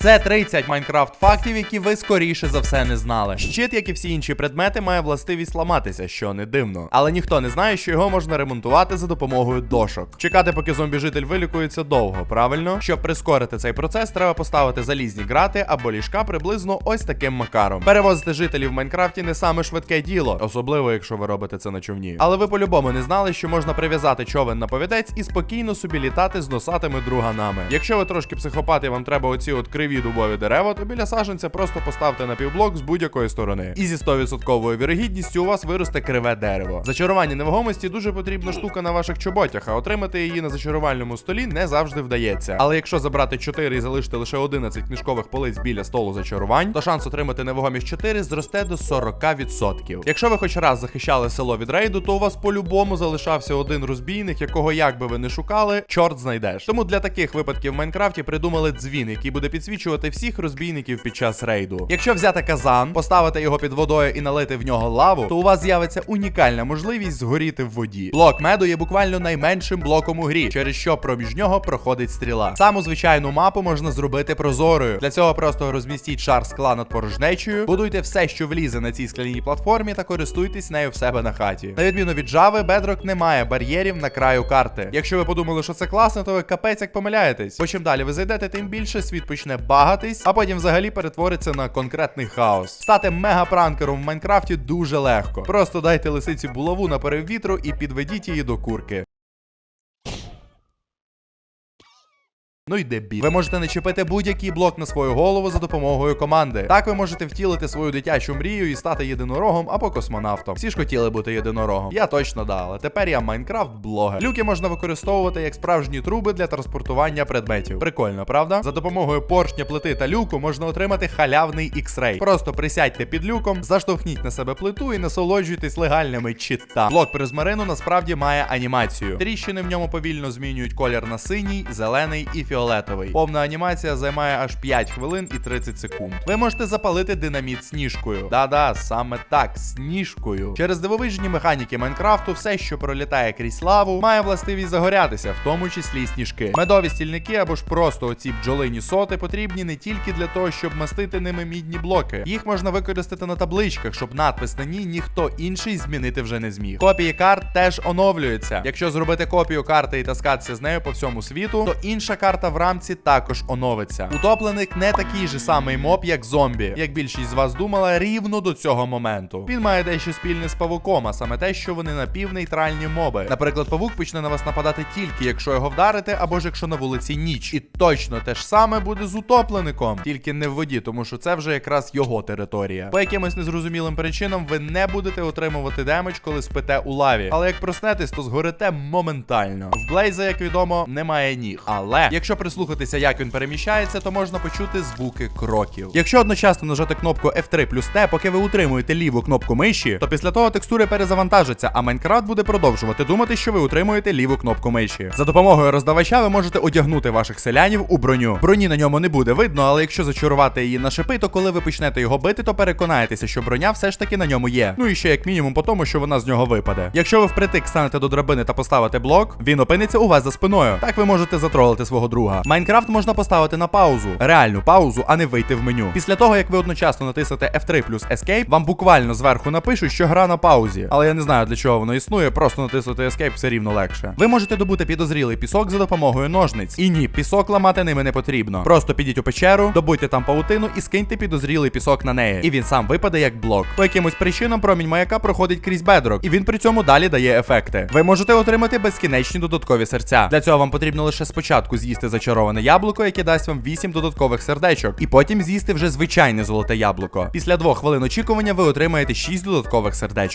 Це 30 Майнкрафт фактів, які ви скоріше за все не знали. Щит, як і всі інші предмети, має властивість ламатися, що не дивно. Але ніхто не знає, що його можна ремонтувати за допомогою дошок. Чекати, поки зомбі-житель вилікується довго, правильно? Щоб прискорити цей процес, треба поставити залізні грати або ліжка приблизно ось таким макаром. Перевозити жителів в Майнкрафті не саме швидке діло, особливо якщо ви робите це на човні. Але ви по-любому не знали, що можна прив'язати човен на повідець і спокійно собі літати з носатими друганами. Якщо ви трошки психопат і вам треба оці от дубові дерева, то біля саженця просто поставте на півблок з будь-якої сторони. І зі 100% вірогідністю у вас виросте криве дерево. Зачарування невагомості дуже потрібна штука на ваших чоботях, а отримати її на зачарувальному столі не завжди вдається. Але якщо забрати 4 і залишити лише 11 книжкових полиць біля столу зачарувань, то шанс отримати невагомість 4 зросте до 40%. Якщо ви хоч раз захищали село від рейду, то у вас по-любому залишався один розбійник, якого як би ви не шукали, чорт знайдеш. Тому для таких випадків в Майнкрафті придумали дзвін, який буде підсвічувати всіх розбійників під час рейду. Якщо взяти казан, поставити його під водою і налити в нього лаву, то у вас з'явиться унікальна можливість згоріти в воді. Блок меду є буквально найменшим блоком у грі, через що проміж нього проходить стріла. Саму звичайну мапу можна зробити прозорою. Для цього просто розмістіть шар скла над порожнечею, будуйте все, що влізе на цій скляній платформі, та користуйтесь нею в себе на хаті. На відміну від Java, Bedrock не має бар'єрів на краю карти. Якщо ви подумали, що це класно, то ви капець як помиляєтесь. Бо чим далі ви зайдете, тим більше світ почне багатись, а потім взагалі перетвориться на конкретний хаос. Стати мегапранкером в Майнкрафті дуже легко. Просто дайте лисиці булаву на перевітру і підведіть її до курки. Ну й дебіл. Ви можете начепити будь-який блок на свою голову за допомогою команди. Так ви можете втілити свою дитячу мрію і стати єдинорогом або космонавтом. Всі ж хотіли бути єдинорогом. Я точно да, але тепер я Майнкрафт блогер. Люки можна використовувати як справжні труби для транспортування предметів. Прикольно, правда? За допомогою поршня, плити та люку можна отримати халявний X-Ray. Просто присядьте під люком, заштовхніть на себе плиту і насолоджуйтесь легальними читами. Блок призмарину насправді має анімацію. Тріщини в ньому повільно змінюють колір на синій, зелений і фіолетовий фіолетовий. Повна анімація займає аж 5 хвилин і 30 секунд. Ви можете запалити динаміт сніжкою. Да-да, саме так, сніжкою. Через дивовижні механіки Майнкрафту, все, що пролітає крізь лаву, має властивість загорятися, в тому числі й сніжки. Медові стільники або ж просто оці бджолині соти потрібні не тільки для того, щоб мастити ними мідні блоки. Їх можна використати на табличках, щоб надпис на ній ніхто інший змінити вже не зміг. Копії карт теж оновлюються. Якщо зробити копію карти і таскатися з нею по всьому світу, то інша карта в рамці також оновиться. Утопленик не такий же самий моб, як зомбі, як більшість з вас думала, рівно до цього моменту. Він має дещо спільне з павуком, а саме те, що вони напівнейтральні моби. Наприклад, павук почне на вас нападати тільки, якщо його вдарите, або ж якщо на вулиці ніч. І точно те ж саме буде з утоплеником, тільки не в воді, тому що це вже якраз його територія. По якимось незрозумілим причинам ви не будете отримувати демедж, коли спите у лаві. Але як проснетесь, то згорите моментально. В Блейза, як відомо, немає ніг. Але якщо прислухатися, як він переміщається, то можна почути звуки кроків. Якщо одночасно нажати кнопку F3 плюс T, поки ви утримуєте ліву кнопку миші, то після того текстури перезавантажаться, а Майнкрафт буде продовжувати думати, що ви утримуєте ліву кнопку миші. За допомогою роздавача ви можете одягнути ваших селянів у броню. Броні на ньому не буде видно, але якщо зачарувати її на шипи, то коли ви почнете його бити, то переконаєтеся, що броня все ж таки на ньому є. Ну і ще як мінімум по тому, що вона з нього випаде. Якщо ви впритик станете до драбини та поставите блок, він опиниться у вас за спиною. Так ви можете затролити свого друга. Майнкрафт можна поставити на паузу, реальну паузу, а не вийти в меню. Після того, як ви одночасно натиснете F3 плюс Escape, вам буквально зверху напишуть, що гра на паузі. Але я не знаю для чого воно існує, просто натиснути Escape все рівно легше. Ви можете добути підозрілий пісок за допомогою ножниць. І ні, пісок ламати ними не потрібно. Просто підіть у печеру, добуйте там павутину і скиньте підозрілий пісок на неї. І він сам випаде як блок. По якимось причинам промінь маяка проходить крізь бедрок, і він при цьому далі дає ефекти. Ви можете отримати безкінечні додаткові серця. Для цього вам потрібно лише спочатку з'їсти зачароване яблуко, яке дасть вам 8 додаткових сердечок, і потім з'їсти вже звичайне золоте яблуко. Після двох хвилин очікування ви отримаєте 6 додаткових сердечок.